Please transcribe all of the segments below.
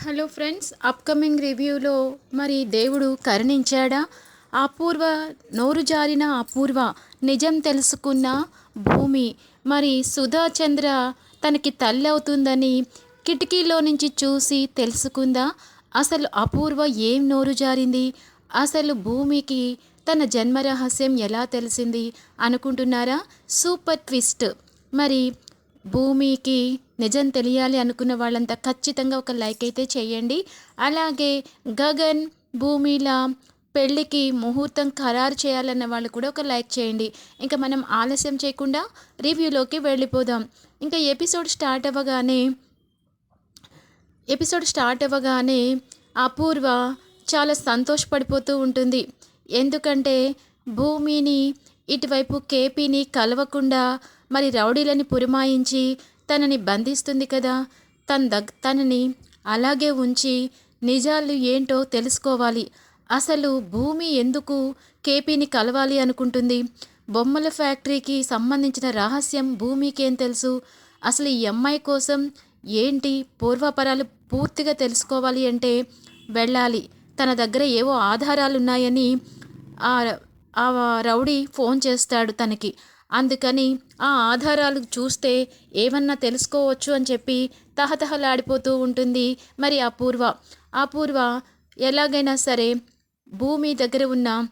Hello friends upcoming రివ్యూలో మరి దేవుడు కరుణించాడా? అపూర్వ నోరు జారిన అపూర్వ నిజం తెలుసుకున్న భూమి. మరి సుధా చంద్ర తనకి తల్లి అవుతుందని కిటికీలో నుంచి చూసి తెలుసుకుందా? అసలు అపూర్వ ఏం నోరు జారింది? అసలు భూమికి తన జన్మ రహస్యం ఎలా తెలిసింది అనుకుంటున్నారా? Super twist. మరి భూమికి నిజం తెలియాలి అనుకున్న వాళ్ళంతా ఖచ్చితంగా ఒక లైక్ అయితే చేయండి. అలాగే గగన్ భూమిలా పెళ్ళికి ముహూర్తం ఖరారు చేయాలన్న వాళ్ళు కూడా ఒక లైక్ చేయండి. ఇంకా మనం ఆలస్యం చేయకుండా రివ్యూలోకి వెళ్ళిపోదాం. ఇంకా ఎపిసోడ్ స్టార్ట్ అవ్వగానే ఎపిసోడ్ స్టార్ట్ అవ్వగానే అపూర్వ చాలా సంతోషపడిపోతూ ఉంటుంది. ఎందుకంటే భూమిని ఇటువైపు కేపీని కలవకుండా మరి రౌడీలని పురమాయించి తనని బంధిస్తుంది కదా. తన దగ్ తనని అలాగే ఉంచి నిజాలు ఏంటో తెలుసుకోవాలి. అసలు భూమి ఎందుకు కేపీని కలవాలి అనుకుంటుంది? బొమ్మల ఫ్యాక్టరీకి సంబంధించిన రహస్యం భూమికి ఏం తెలుసు? అసలు ఈ అమ్మాయి కోసం ఏంటి పూర్వపరాలు పూర్తిగా తెలుసుకోవాలి అంటే వెళ్ళాలి. తన దగ్గర ఏవో ఆధారాలు ఉన్నాయని ఆ రౌడీ ఫోన్ చేస్తాడు తనకి. అందుకని ఆ ఆధారాలు చూస్తే ఏమన్నా తెలుసుకోవచ్చు అని చెప్పి తహతహలాడిపోతూ ఉంటుంది. మరి అపూర్వ అపూర్వ ఎలాగైనా సరే భూమి దగ్గర ఉన్న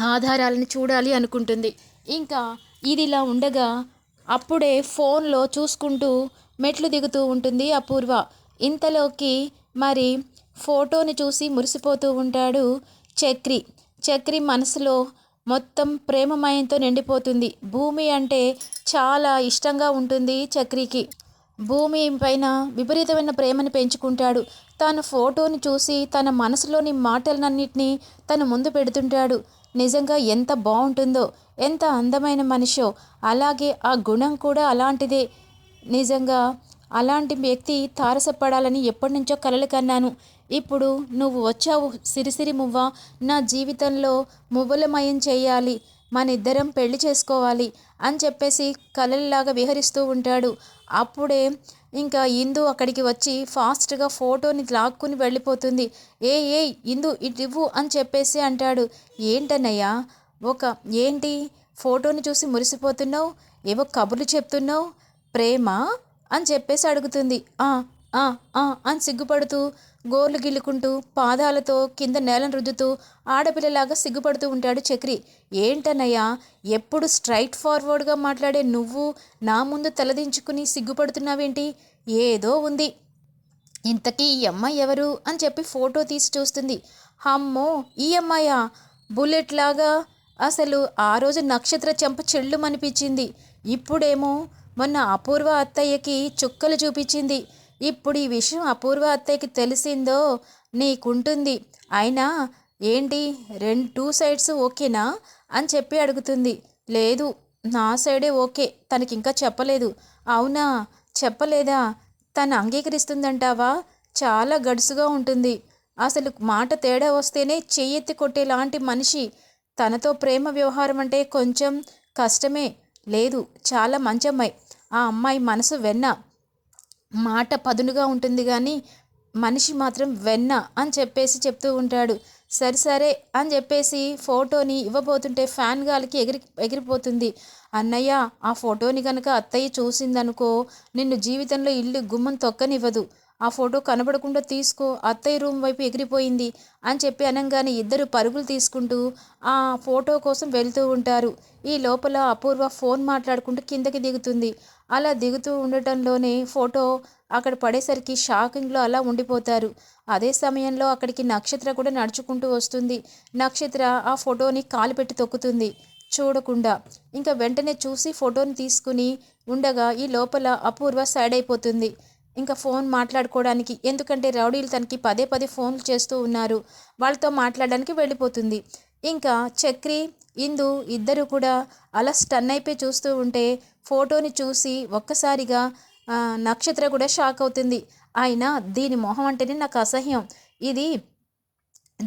ఆధారాలను చూడాలి అనుకుంటుంది. ఇంకా ఇదిలా ఉండగా అప్పుడే ఫోన్లో చూసుకుంటూ మెట్లు దిగుతూ ఉంటుంది అపూర్వ. ఇంతలోకి మరి ఫోటోని చూసి మురిసిపోతూ ఉంటాడు చక్రి. చక్రి మనసులో మొత్తం ప్రేమమయంతో నిండిపోతుంది. భూమి అంటే చాలా ఇష్టంగా ఉంటుంది చక్రికి. భూమి పైన విపరీతమైన ప్రేమను పెంచుకుంటాడు. తాను ఫోటోని చూసి తన మనసులోని మాటలన్నింటినీ తను ముందు పెడుతుంటాడు. నిజంగా ఎంత బాగుంటుందో ఎంత అందమైన మనిషో అలాగే ఆ గుణం కూడా అలాంటిదే. నిజంగా అలాంటి వ్యక్తి తారసపడాలని ఎప్పటి నుంచో కలలు కన్నాను. ఇప్పుడు నువ్వు వచ్చావు సిరిసిరి మువ్వ. నా జీవితంలో మువ్వలమయం చేయాలి. మన ఇద్దరం పెళ్ళి చేసుకోవాలి అని చెప్పేసి కలల్లాగా విహరిస్తూ ఉంటాడు. అప్పుడే ఇంకా ఇందు అక్కడికి వచ్చి ఫాస్ట్గా ఫోటోని లాక్కుని వెళ్ళిపోతుంది. ఏ ఏ ఇందు ఇవ్వు అని చెప్పేసి అంటాడు. ఏంటన్నయ్యా? ఒక ఏంటి? ఫోటోని చూసి మురిసిపోతున్నావు? ఏవో కబుర్లు చెప్తున్నావు? ప్రేమ? అని చెప్పేసి అడుగుతుంది. ఆ ఆ ఆ అని సిగ్గుపడుతూ గోర్లు గిల్లుకుంటూ పాదాలతో కింద నేలను రుద్దుతూ ఆడపిల్లలాగా సిగ్గుపడుతూ ఉంటాడు చక్రి. ఏంటన్నయ్యా ఎప్పుడు స్ట్రైట్ ఫార్వర్డ్గా మాట్లాడే నువ్వు నా ముందు తలదించుకుని సిగ్గుపడుతున్నావేంటి? ఏదో ఉంది. ఇంతకీ ఈ అమ్మాయి ఎవరు? అని చెప్పి ఫోటో తీసి చూస్తుంది. అమ్మో ఈ అమ్మాయా? బుల్లెట్ లాగా అసలు ఆ రోజు నక్షత్ర చెంప చెల్లుమనిపించింది. ఇప్పుడేమో మొన్న అపూర్వ అత్తయ్యకి చుక్కలు చూపించింది. ఇప్పుడు ఈ విషయం అపూర్వ అత్తయ్యకి తెలిసిందో నీకుంటుంది. అయినా ఏంటి రెండు టూ సైడ్స్ ఓకేనా? అని చెప్పి అడుగుతుంది. లేదు నా సైడే ఓకే. తనకి ఇంకా చెప్పలేదు. అవునా? చెప్పలేదా? తను అంగీకరిస్తుందంటావా? చాలా గడుసుగా ఉంటుంది. అసలు మాట తేడా వస్తేనే చెయ్యెత్తి కొట్టేలాంటి మనిషి. తనతో ప్రేమ వ్యవహారం అంటే కొంచెం కష్టమే. లేదు చాలా మంచి అమ్మాయి ఆ అమ్మాయి మనసు వెన్న. మాట పదునుగా ఉంటుంది కానీ మనిషి మాత్రం వెన్న అని చెప్పేసి చెప్తూ ఉంటాడు. సరే సరే అని చెప్పేసి ఫోటోని ఇవ్వబోతుంటే ఫ్యాన్ గాలికి ఎగిరి ఎగిరిపోతుంది. అన్నయ్య ఆ ఫోటోని కనుక అత్తయ్య చూసిందనుకో నిన్ను జీవితంలో ఇల్లు గుమ్మం తొక్కనివ్వదు. ఆ ఫోటో కనబడకుండా తీసుకో అత్తయ్య రూమ్ వైపు ఎగిరిపోయింది అని చెప్పి అనగానే ఇద్దరు పరుగులు తీసుకుంటూ ఆ ఫోటో కోసం వెళ్తూ ఉంటారు. ఈ లోపల అపూర్వ ఫోన్ మాట్లాడుకుంటూ కిందకి దిగుతుంది. అలా దిగుతూ ఉండటంలోనే ఫోటో అక్కడ పడేసరికి షాకింగ్లో అలా ఉండిపోతారు. అదే సమయంలో అక్కడికి నక్షత్ర కూడా నడుచుకుంటూ వస్తుంది. నక్షత్ర ఆ ఫోటోని కాలు పెట్టి తొక్కుతుంది. చూడకుండా. ఇంకా వెంటనే చూసి ఫోటోని తీసుకుని ఉండగా ఈ లోపల అపూర్వ సైడ్ అయిపోతుంది. ఇంకా ఫోన్ మాట్లాడుకోవడానికి ఎందుకంటే రౌడీలు తనకి పదే పదే ఫోన్లు చేస్తూ ఉన్నారు. వాళ్ళతో మాట్లాడడానికి వెళ్ళిపోతుంది. ఇంకా చక్రి ఇందు ఇద్దరు కూడా అలా స్టన్ అయిపోయి చూస్తూ ఉంటే ఫోటోని చూసి ఒక్కసారిగా నక్షత్ర కూడా షాక్ అవుతుంది. అయినా దీని మొహం అంటేనే నాకు అసహ్యం. ఇది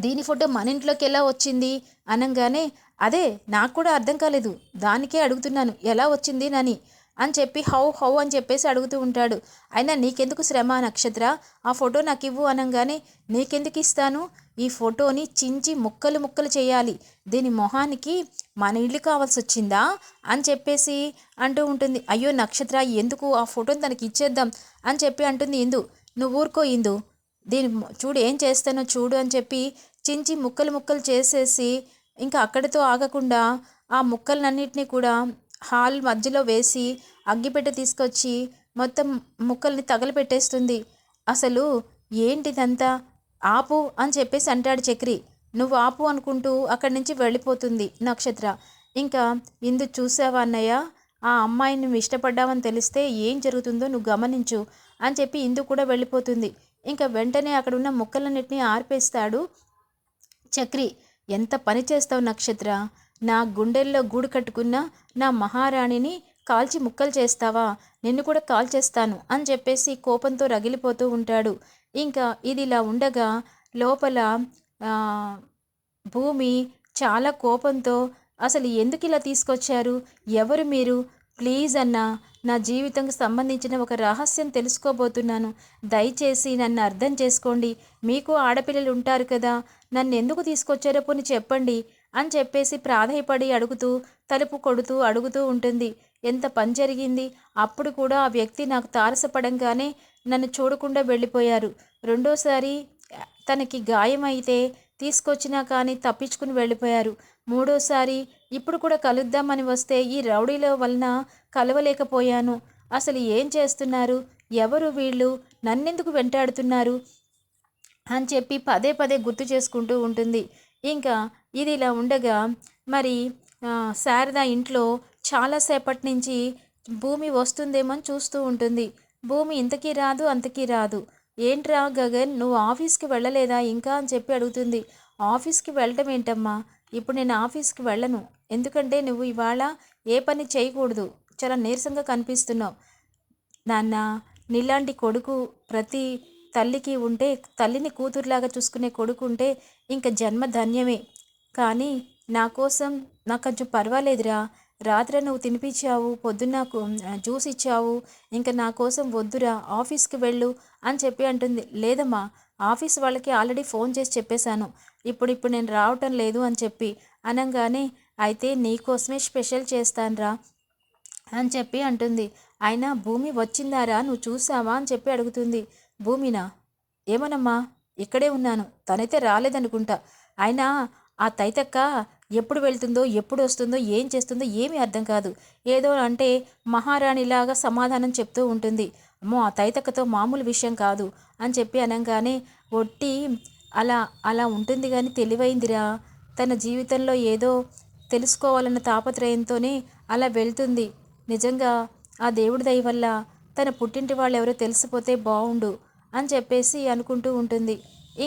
దీని ఫోటో మన ఇంట్లోకి ఎలా వచ్చింది అనగానే అదే నాకు కూడా అర్థం కాలేదు. దానికే అడుగుతున్నాను ఎలా వచ్చింది నని అని చెప్పి హౌ హౌ అని చెప్పేసి అడుగుతూ ఉంటాడు. అయినా నీకెందుకు శ్రమ నక్షత్ర? ఆ ఫోటో నాకు ఇవ్వు అనగానే నీకెందుకు ఇస్తాను? ఈ ఫోటోని చించి ముక్కలు ముక్కలు చేయాలి. దీని మొహానికి మన ఇల్లు కావాల్సి వచ్చిందా? అని చెప్పేసి అంటూ ఉంటుంది. అయ్యో నక్షత్ర ఎందుకు ఆ ఫోటోని తనకి ఇచ్చేద్దాం? అని చెప్పి అంటుంది ఇందు. నువ్వు ఊరుకో ఇందు. దీని చూడు ఏం చేస్తానో చూడు అని చెప్పి చించి ముక్కలు ముక్కలు చేసేసి ఇంకా అక్కడితో ఆగకుండా ఆ ముక్కలన్నిటినీ కూడా హాల్ మధ్యలో వేసి అగ్గిపెట్టె తీసుకొచ్చి మొత్తం ముక్కల్ని తగలపెట్టేస్తుంది. అసలు ఏంటిదంతా? ఆపు అని చెప్పేసి అంటాడు చక్రి. నువ్వు ఆపు అనుకుంటూ అక్కడి నుంచి వెళ్ళిపోతుంది నక్షత్ర. ఇంకా ఇందు చూసావా అన్నయ్య? ఆ అమ్మాయిని నువ్వు ఇష్టపడ్డావని తెలిస్తే ఏం జరుగుతుందో నువ్వు గమనించు అని చెప్పి ఇందు కూడా వెళ్ళిపోతుంది. ఇంకా వెంటనే అక్కడ ఉన్న ముక్కలన్నిటినీ ఆర్పేస్తాడు చక్రి. ఎంత పని చేస్తావు నక్షత్ర? నా గుండెల్లో గూడు కట్టుకున్న నా మహారాణిని కాల్చి ముక్కలు చేస్తావా? నిన్ను కూడా కాల్ చేస్తాను అని చెప్పేసి కోపంతో రగిలిపోతూ ఉంటాడు. ఇంకా ఇది ఇలా ఉండగా లోపల భూమి చాలా కోపంతో అసలు ఎందుకు ఇలా తీసుకొచ్చారు? ఎవరు మీరు? ప్లీజ్ అన్నా నా జీవితంకి సంబంధించిన ఒక రహస్యం తెలుసుకోబోతున్నాను. దయచేసి నన్ను అర్థం చేసుకోండి. మీకు ఆడపిల్లలు ఉంటారు కదా. నన్ను ఎందుకు తీసుకొచ్చారో పోని చెప్పండి. అని చెప్పేసి ప్రాధాయపడి అడుగుతూ తలుపు కొడుతూ అడుగుతూ ఉంటుంది. ఎంత పని జరిగింది? అప్పుడు కూడా ఆ వ్యక్తి నాకు తారసపడంగానే నన్ను చూడకుండా వెళ్ళిపోయారు. రెండోసారి తనకి గాయమైతే తీసుకొచ్చినా కానీ తప్పించుకుని వెళ్ళిపోయారు. మూడోసారి ఇప్పుడు కూడా కలుద్దామని వస్తే ఈ రౌడీల వలన కలవలేకపోయాను. అసలు ఏం చేస్తున్నారు? ఎవరు వీళ్ళు? నన్నెందుకు వెంటాడుతున్నారు? అని చెప్పి పదే పదే గుర్తు చేసుకుంటూ ఉంటుంది. ఇంకా ఇది ఇలా ఉండగా మరి శారద ఇంట్లో చాలాసేపటి నుంచి భూమి వస్తుందేమో అని చూస్తూ ఉంటుంది. భూమి ఇంతకీ రాదు అంతకీ రాదు. ఏంట్రా గగన్ నువ్వు ఆఫీస్కి వెళ్ళలేదా ఇంకా అని చెప్పి అడుగుతుంది. ఆఫీస్కి వెళ్ళటం ఏంటమ్మా? ఇప్పుడు నేను ఆఫీస్కి వెళ్ళను. ఎందుకంటే నువ్వు ఇవాళ ఏ పని చేయకూడదు. చాలా నీరసంగా కనిపిస్తున్నావు. నాన్న నీలాంటి కొడుకు ప్రతి తల్లికి ఉంటే తల్లిని కూతురులాగా చూసుకునే కొడుకు ఉంటే ఇంకా జన్మ ధన్యమే. కానీ నా కోసం నాకు కొంచెం పర్వాలేదురా. రాత్రి నువ్వు తినిపించావు పొద్దున్న నాకు జ్యూస్ ఇచ్చావు ఇంకా నా కోసం వద్దురా ఆఫీస్కి వెళ్ళు అని చెప్పి అంటుంది. లేదమ్మా ఆఫీస్ వాళ్ళకి ఆల్రెడీ ఫోన్ చేసి చెప్పేశాను. ఇప్పుడు ఇప్పుడు నేను రావటం లేదు అని చెప్పి అనగానే అయితే నీకోసమే స్పెషల్ చేస్తానురా అని చెప్పి అంటుంది. అయినా భూమి వచ్చిందారా నువ్వు చూసావా అని చెప్పి అడుగుతుంది. భూమినా ఏమోనమ్మా ఇక్కడే ఉన్నాను. తనైతే రాలేదనుకుంటా. అయినా ఆ తైతక్క ఎప్పుడు వెళ్తుందో ఎప్పుడు వస్తుందో ఏం చేస్తుందో ఏమీ అర్థం కాదు. ఏదో అంటే మహారాణిలాగా సమాధానం చెప్తూ ఉంటుంది. అమ్మో ఆ తైతక్కతో మామూలు విషయం కాదు అని చెప్పి అనగానే ఒట్టి అలా అలా ఉంటుంది కానీ తెలివైందిరా. తన జీవితంలో ఏదో తెలుసుకోవాలన్న తాపత్రయంతోనే అలా వెళ్తుంది. నిజంగా ఆ దేవుడి దయ వల్ల తన పుట్టింటి వాళ్ళు ఎవరో తెలిసిపోతే బాగుండు అని చెప్పేసి అనుకుంటూ ఉంటుంది.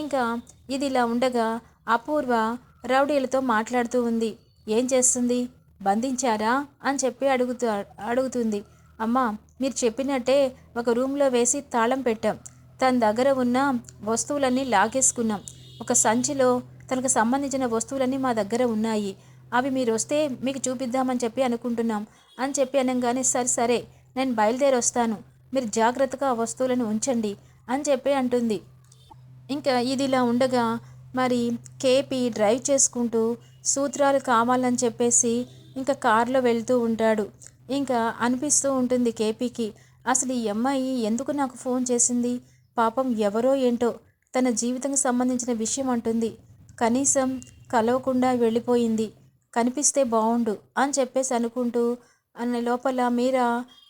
ఇంకా ఇది ఇలా ఉండగా అపూర్వ రౌడీలతో మాట్లాడుతూ ఉంది. ఏం చేస్తుంది? బంధించారా? అని చెప్పి అడుగుతూ అడుగుతుంది. అమ్మా మీరు చెప్పినట్టే ఒక రూమ్లో వేసి తాళం పెట్టాం. తన దగ్గర ఉన్న వస్తువులన్నీ లాగేసుకున్నాం. ఒక సంచిలో తనకు సంబంధించిన వస్తువులన్నీ మా దగ్గర ఉన్నాయి. అవి మీరు వస్తే మీకు చూపిద్దామని చెప్పి అనుకుంటున్నాం. అని చెప్పి అనగానే సరే సరే నేను బయలుదేరి వస్తాను మీరు జాగ్రత్తగా ఆ వస్తువులను ఉంచండి అని చెప్పి అంటుంది. ఇంకా ఇది ఇలా ఉండగా మరి కేపీ డ్రైవ్ చేసుకుంటూ సూత్రాలు కావాలని చెప్పేసి ఇంకా కారులో వెళ్తూ ఉంటాడు. ఇంకా అనిపిస్తూ ఉంటుంది కేపీకి అసలు ఈ అమ్మాయి ఎందుకు నాకు ఫోన్ చేసింది? పాపం ఎవరో ఏంటో తన జీవితంకి సంబంధించిన విషయం అంటుంది. కనీసం కలవకుండా వెళ్ళిపోయింది. కనిపిస్తే బాగుండు అని చెప్పేసి అనుకుంటూ అన్న లోపల మీరా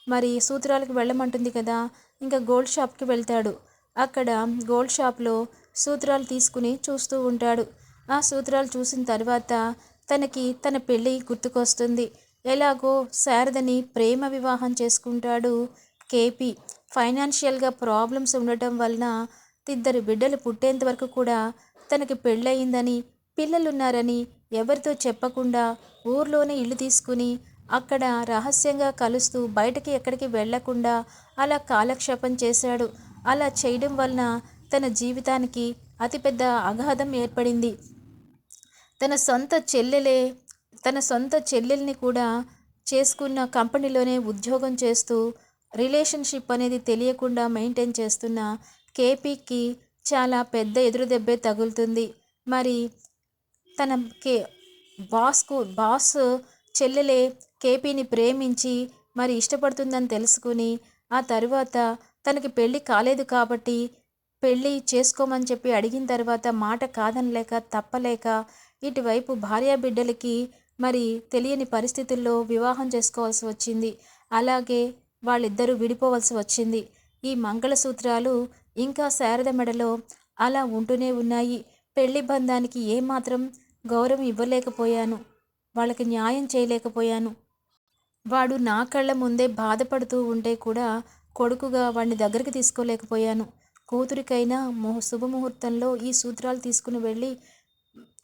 మరి సూత్రాలకు వెళ్ళమంటుంది కదా ఇంకా గోల్డ్ షాప్కి వెళ్తాడు. అక్కడ గోల్డ్ షాప్లో సూత్రాలు తీసుకుని చూస్తూ ఉంటాడు. ఆ సూత్రాలు చూసిన తర్వాత తనకి తన పెళ్ళి గుర్తుకొస్తుంది. ఎలాగో శారదని ప్రేమ వివాహం చేసుకుంటాడు కేపీ. ఫైనాన్షియల్గా ప్రాబ్లమ్స్ ఉండటం వలన ఇద్దరు బిడ్డలు పుట్టేంత వరకు కూడా తనకి పెళ్ళయిందని పిల్లలున్నారని ఎవరితో చెప్పకుండా ఊర్లోనే ఇల్లు తీసుకుని అక్కడ రహస్యంగా కలుస్తూ బయటకి ఎక్కడికి వెళ్ళకుండా అలా కాలక్షేపం చేశాడు. అలా చేయడం వలన తన జీవితానికి అతిపెద్ద అగాధం ఏర్పడింది. తన సొంత చెల్లెలే తన సొంత చెల్లెల్ని కూడా చేసుకున్న కంపెనీలోనే ఉద్యోగం చేస్తూ రిలేషన్షిప్ అనేది తెలియకుండా మెయింటైన్ చేస్తున్న కేపీకి చాలా పెద్ద ఎదురుదెబ్బే తగులుతుంది. మరి తన కే బాస్కు బాస్ చెల్లెలే కేపీని ప్రేమించి మరి ఇష్టపడుతుందని తెలుసుకుని ఆ తరువాత తనకి పెళ్ళి కాలేదు కాబట్టి పెళ్ళి చేసుకోమని చెప్పి అడిగిన తర్వాత మాట కాదనలేక తప్పలేక ఇటువైపు భార్యా బిడ్డలకి మరి తెలియని పరిస్థితుల్లో వివాహం చేసుకోవాల్సి వచ్చింది. అలాగే వాళ్ళిద్దరూ విడిపోవలసి వచ్చింది. ఈ మంగళసూత్రాలు ఇంకా శారద మెడలో అలా ఉంటూనే ఉన్నాయి. పెళ్ళి బంధానికి ఏమాత్రం గౌరవం ఇవ్వలేకపోయాను. వాళ్ళకి న్యాయం చేయలేకపోయాను. వాడు నా కళ్ళ ముందే బాధపడుతూ ఉంటే కూడా కొడుకుగా వాడిని దగ్గరికి తీసుకోలేకపోయాను. కూతురికైనా ముహు శుభముహూర్తంలో ఈ సూత్రాలు తీసుకుని వెళ్ళి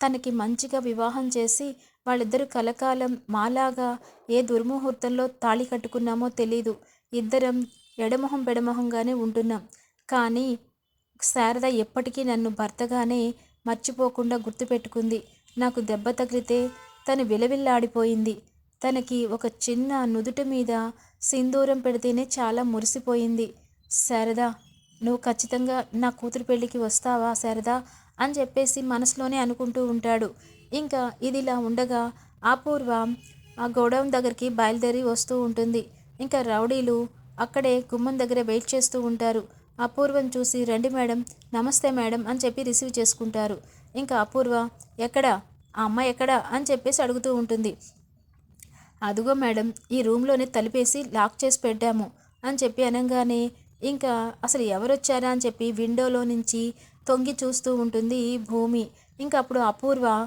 తనకి మంచిగా వివాహం చేసి వాళ్ళిద్దరూ కలకాలం మాలాగా ఏ దుర్ముహూర్తంలో తాళి కట్టుకున్నామో తెలీదు. ఇద్దరం ఎడమొహం బెడమొహంగానే ఉంటున్నాం. కానీ శారద ఎప్పటికీ నన్ను భర్తగానే మర్చిపోకుండా గుర్తుపెట్టుకుంది. నాకు దెబ్బ తగిలితే తను విలవిల్లాడిపోయింది. తనకి ఒక చిన్న నుదుటి మీద సింధూరం పెడితేనే చాలా మురిసిపోయింది. శారదా నువ్వు ఖచ్చితంగా నా కూతురు పెళ్ళికి వస్తావా శారదా? అని చెప్పేసి మనసులోనే అనుకుంటూ ఉంటాడు. ఇంకా ఇదిలా ఉండగా అపూర్వ ఆ గోడౌన్ దగ్గరికి బయలుదేరి వస్తూ ఉంటుంది. ఇంకా రౌడీలు అక్కడే గుమ్మం దగ్గర వెయిట్ చేస్తూ ఉంటారు. అపూర్వం చూసి రండి మేడం నమస్తే మేడం అని చెప్పి రిసీవ్ చేసుకుంటారు. ఇంకా అపూర్వ ఎక్కడా? ఆ అమ్మాయి ఎక్కడా? అని చెప్పేసి అడుగుతూ ఉంటుంది. అదుగో మేడం ఈ రూమ్లోనే తలిపేసి లాక్ చేసి పెట్టాము అని చెప్పి అనగానే ఇంకా అసలు ఎవరొచ్చారా అని చెప్పి విండోలో నుంచి తొంగి చూస్తూ ఉంటుంది ఈ భూమి. ఇంకా అప్పుడు అపూర్వ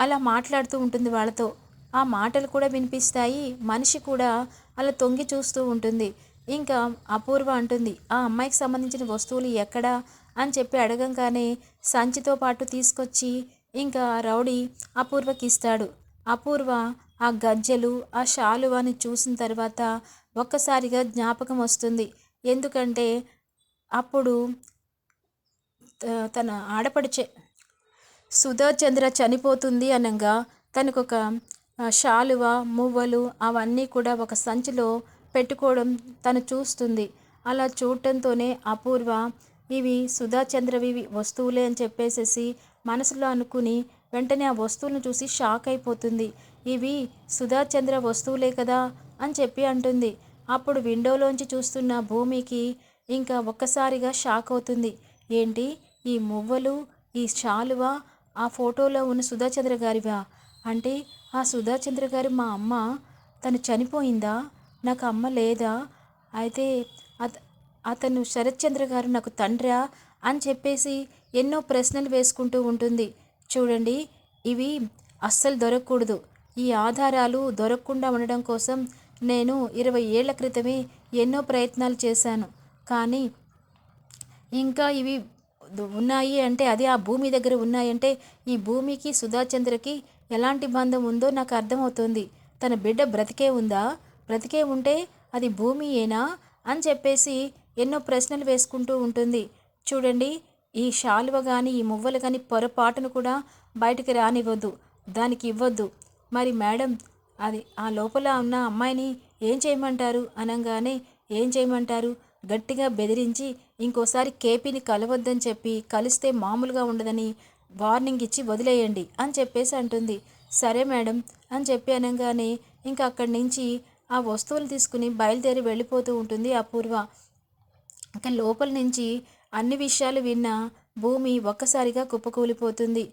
అలా మాట్లాడుతూ ఉంటుంది వాళ్ళతో. ఆ మాటలు కూడా వినిపిస్తాయి మనిషి కూడా అలా తొంగి చూస్తూ ఉంటుంది. ఇంకా అపూర్వ అంటుంది ఆ అమ్మాయికి సంబంధించిన వస్తువులు ఎక్కడా? అని చెప్పి అడగంగానే సంచితో పాటు తీసుకొచ్చి ఇంకా రౌడీ అపూర్వకి ఇస్తాడు. అపూర్వ ఆ గజ్జెలు ఆ షాలువాని చూసిన తర్వాత ఒక్కసారిగా జ్ఞాపకం వస్తుంది. ఎందుకంటే అప్పుడు త- తన ఆడపడిచే సుధాచంద్ర చనిపోతుంది అనగా తనకొక ఒక శాలువ మువ్వలు అవన్నీ కూడా ఒక సంచిలో పెట్టుకోవడం తను చూస్తుంది. అలా చూడటంతోనే అపూర్వ ఇవి సుధాచంద్రవి వస్తువులే అని చెప్పేసేసి మనసులో అనుకుని వెంటనే ఆ వస్తువులను చూసి షాక్ అయిపోతుంది. ఇవి సుధాచంద్ర వస్తువులే కదా అని చెప్పి అంటుంది. అప్పుడు విండోలోంచి చూస్తున్న భూమికి ఇంకా ఒక్కసారిగా షాక్ అవుతుంది. ఏంటి? ఈ మువ్వలు ఈ శాలువ ఆ ఫోటోలో ఉన్న సుధాచంద్ర గారివా? అంటే ఆ సుధాచంద్ర గారు మా అమ్మ. తను చనిపోయిందా? నాకు అమ్మ లేదా? అయితే అత అతను శరత్చంద్ర గారు నాకు తండ్రా అని చెప్పేసి ఎన్నో ప్రశ్నలు వేసుకుంటూ ఉంటుంది. చూడండి ఇవి అస్సలు దొరకకూడదు. ఈ ఆధారాలు దొరకకుండా ఉండడం కోసం నేను ఇరవై ఏళ్ళ క్రితమే ఎన్నో ప్రయత్నాలు చేశాను. కానీ ఇంకా ఇవి ఉన్నాయి అంటే అదే ఆ భూమి దగ్గర ఉన్నాయంటే ఈ భూమికి సుధాచంద్రకి ఎలాంటి బంధం ఉందో నాకు అర్థమవుతుంది. తన బిడ్డ బ్రతికే ఉందా? బ్రతికే ఉంటే అది భూమియేనా? అని చెప్పేసి ఎన్నో ప్రశ్నలు వేసుకుంటూ ఉంటుంది. చూడండి ఈ శాలువ కానీ ఈ మువ్వలు కానీ పొరపాటును కూడా బయటికి రానివ్వద్దు. దానికి ఇవ్వద్దు. మరి మేడం అది ఆ లోపల ఉన్న అమ్మాయిని ఏం చేయమంటారు అనగానే ఏం చేయమంటారు? గట్టిగా బెదిరించి ఇంకోసారి కేపీని కలవద్దని చెప్పి కలిస్తే మామూలుగా ఉండదని వార్నింగ్ ఇచ్చి వదిలేయండి అని చెప్పేసి అంటుంది. సరే మేడం అని చెప్పి అనగానే ఇంకా అక్కడి నుంచి ఆ వస్తువులు తీసుకుని బయలుదేరి వెళ్ళిపోతూ ఉంటుంది అపూర్వ. ఇంకా లోపల నుంచి అన్ని విషయాలు విన్న భూమి ఒక్కసారిగా కుప్పకూలిపోతుంది.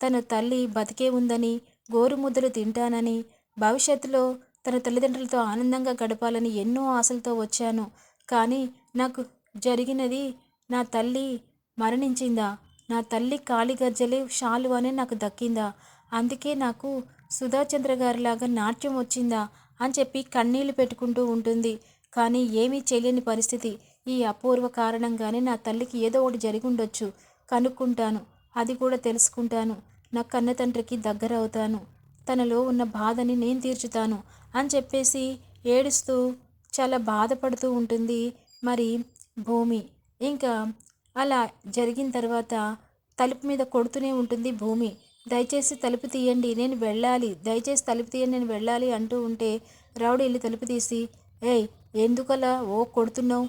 తన తల్లి బతికే ఉందని గోరుముద్దలు తింటానని భవిష్యత్తులో తన తల్లిదండ్రులతో ఆనందంగా గడపాలని ఎన్నో ఆశలతో వచ్చాను. కానీ నాకు జరిగినది నా తల్లి మరణించిందా? నా తల్లి కాలి గజ్జలే షాలు అనే నాకు దక్కిందా? అందుకే నాకు సుధాచంద్ర గారిలాగా నాట్యం వచ్చిందా? అని చెప్పి కన్నీళ్ళు పెట్టుకుంటూ ఉంటుంది. కానీ ఏమీ చేయలేని పరిస్థితి. ఈ అపూర్వ కారణంగానే నా తల్లికి ఏదో ఒకటి జరిగి ఉండొచ్చు కనుక్కుంటాను. అది కూడా తెలుసుకుంటాను. నా కన్న తండ్రికి దగ్గర అవుతాను తనలో ఉన్న బాధని నేను తీర్చుతాను అని చెప్పేసి ఏడుస్తూ చాలా బాధపడుతూ ఉంటుంది మరి భూమి. ఇంకా అలా జరిగిన తర్వాత తలుపు మీద కొడుతూనే ఉంటుంది భూమి. దయచేసి తలుపు తీయండి నేను వెళ్ళాలి. దయచేసి తలుపు తీయండి నేను వెళ్ళాలి అంటూ ఉంటే రౌడీ వెళ్ళి తలుపు తీసి ఏయ్ ఎందుకలా? ఓ కొడుతున్నావు.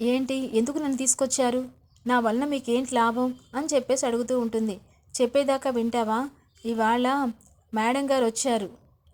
ఏంటి? ఎందుకు నన్ను తీసుకొచ్చారు? నా వలన మీకేంటి లాభం? అని చెప్పేసి అడుగుతూ ఉంటుంది. చెప్పేదాకా వింటావా? ఇవాళ మేడం గారు వచ్చారు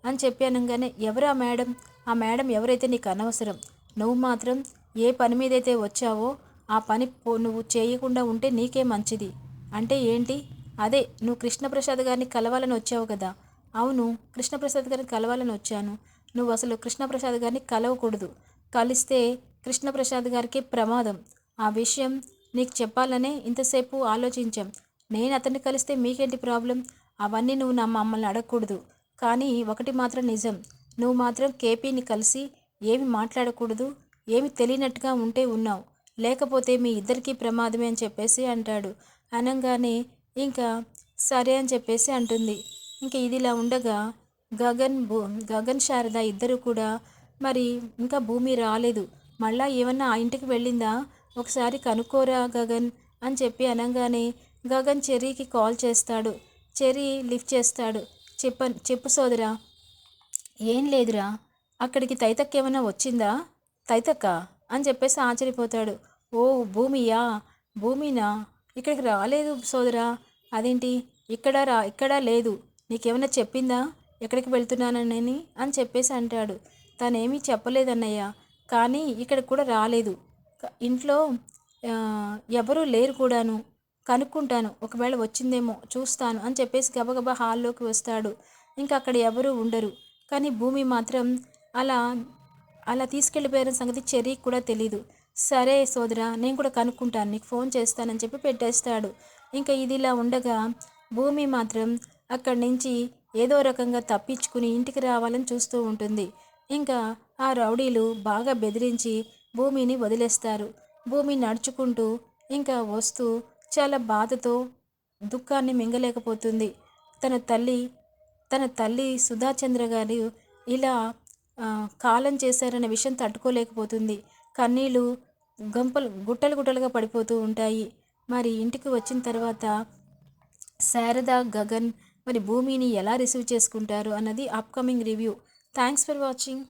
అని చెప్పి అనగానే ఎవరా మేడం? ఆ మేడం ఎవరైతే నీకు అనవసరం? నువ్వు మాత్రం ఏ పని మీదైతే వచ్చావో ఆ పని నువ్వు చేయకుండా ఉంటే నీకే మంచిది. అంటే ఏంటి? అదే నువ్వు కృష్ణప్రసాద్ గారిని కలవాలని వచ్చావు కదా. అవును కృష్ణప్రసాద్ గారిని కలవాలని వచ్చాను. నువ్వు అసలు కృష్ణప్రసాద్ గారిని కలవకూడదు. కలిస్తే కృష్ణప్రసాద్ గారికి ప్రమాదం. ఆ విషయం నీకు చెప్పాలనే ఇంతసేపు ఆలోచించాం. నేను అతన్ని కలిస్తే మీకేంటి ప్రాబ్లం? అవన్నీ నువ్వు నా మమ్మల్ని అడగకూడదు. కానీ ఒకటి మాత్రం నిజం. నువ్వు మాత్రం కేపీని కలిసి ఏమి మాట్లాడకూడదు ఏమి తెలియనట్టుగా ఉంటే ఉన్నావు. లేకపోతే మీ ఇద్దరికీ ప్రమాదమే అని చెప్పేసి అంటాడు. అనగానే ఇంకా సరే అని చెప్పేసి అంటుంది. ఇంక ఇదిలా ఉండగా గగన్ భూ గగన్ శారద ఇద్దరు కూడా మరి ఇంకా భూమి రాలేదు. మళ్ళా ఏమన్నా ఆ ఇంటికి వెళ్ళిందా? ఒకసారి కనుక్కోరా గగన్ అని చెప్పి అనగానే గగన్ చెర్రీకి కాల్ చేస్తాడు. చెర్రీ లిఫ్ట్ చేస్తాడు. చెప్ప చెప్పు సోదరా. ఏం లేదురా. అక్కడికి తైతక్క ఏమైనా వచ్చిందా? తైతక్క అని చెప్పేసి ఆశ్చర్యపోతాడు. ఓ భూమియా? భూమినా? ఇక్కడికి రాలేదు సోదరా. అదేంటి? ఇక్కడ రా ఇక్కడ లేదు. నీకేమైనా చెప్పిందా? ఎక్కడికి వెళ్తున్నానని అని చెప్పేసి అంటాడు. తనేమీ చెప్పలేదన్నయ్య. కానీ ఇక్కడ కూడా రాలేదు. ఇంట్లో ఎవరూ లేరు కూడాను. కనుక్కుంటాను. ఒకవేళ వచ్చిందేమో చూస్తాను అని చెప్పేసి గబగబా హాల్లోకి వస్తాడు. ఇంకా అక్కడ ఎవరూ ఉండరు. కానీ భూమి మాత్రం అలా అలా తీసుకెళ్ళిపోయిన సంగతి చెర్రీకి కూడా తెలీదు. సరే సోదరా నేను కూడా కనుక్కుంటాను. నీకు ఫోన్ చేస్తానని చెప్పి పెట్టేస్తాడు. ఇంకా ఇది ఇలా ఉండగా భూమి మాత్రం అక్కడి నుంచి ఏదో రకంగా తప్పించుకుని ఇంటికి రావాలని చూస్తూ ఉంటుంది. ఇంకా ఆ రౌడీలు బాగా బెదిరించి భూమిని వదిలేస్తారు. భూమి నడుచుకుంటూ ఇంకా వస్తూ చాలా బాధతో దుఃఖాన్ని మింగలేకపోతుంది. తన తల్లి తన తల్లి సుధాచంద్ర గారు ఇలా కాలం చేశారనే విషయం తట్టుకోలేకపోతుంది. కన్నీళ్ళు గంపలు గుట్టలు గుట్టలుగా పడిపోతూ ఉంటాయి. మరి ఇంటికి వచ్చిన తర్వాత శారద గగన్ మరి భూమిని ఎలా రిసీవ్ చేసుకుంటారు అన్నది upcoming review. Thanks for watching.